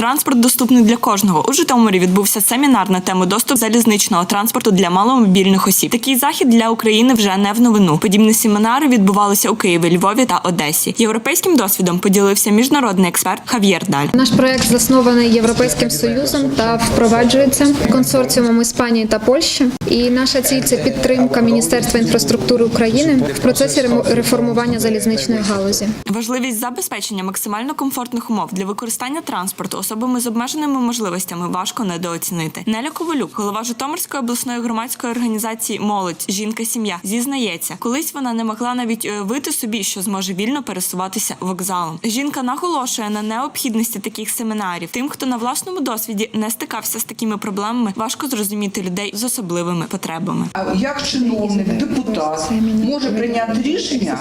Транспорт доступний для кожного. У Житомирі відбувся семінар на тему доступ залізничного транспорту для маломобільних осіб. Такий захід для України вже не в новину. Подібні семінари відбувалися у Києві, Львові та Одесі. Європейським досвідом поділився міжнародний експерт Хав'єр Даль. Наш проект заснований Європейським союзом та впроваджується консорціумом Іспанії та Польщі. І наша ціль це підтримка Міністерства інфраструктури України в процесі реформування залізничної галузі. Важливість забезпечення максимально комфортних умов для використання транспорту особами з обмеженими можливостями важко недооцінити. Неля Ковалюк, голова Житомирської обласної громадської організації Молодь жінка сім'я зізнається, колись вона не могла навіть уявити собі, що зможе вільно пересуватися вокзалом. Жінка наголошує на необхідності таких семінарів. Тим, хто на власному досвіді не стикався з такими проблемами, важко зрозуміти людей з особливими потребами. Як чиновник, депутат може прийняти рішення,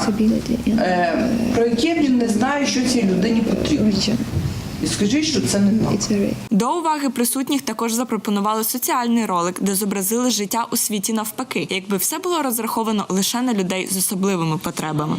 е, про яке він не знає, що цій людині потрібно. І скажіть, що це не нам. До уваги присутніх також запропонували соціальний ролик, де зобразили життя у світі навпаки, якби все було розраховано лише на людей з особливими потребами.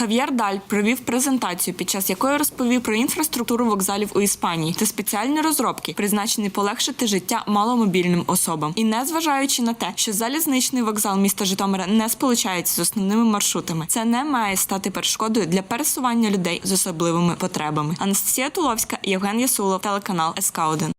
Хав'єр Даль провів презентацію, під час якої розповів про інфраструктуру вокзалів у Іспанії та спеціальні розробки, призначені полегшити життя маломобільним особам. І не зважаючи на те, що залізничний вокзал міста Житомира не сполучається з основними маршрутами, це не має стати перешкодою для пересування людей з особливими потребами. Анастасія Туловська, Євген Ясулов, телеканал СК 1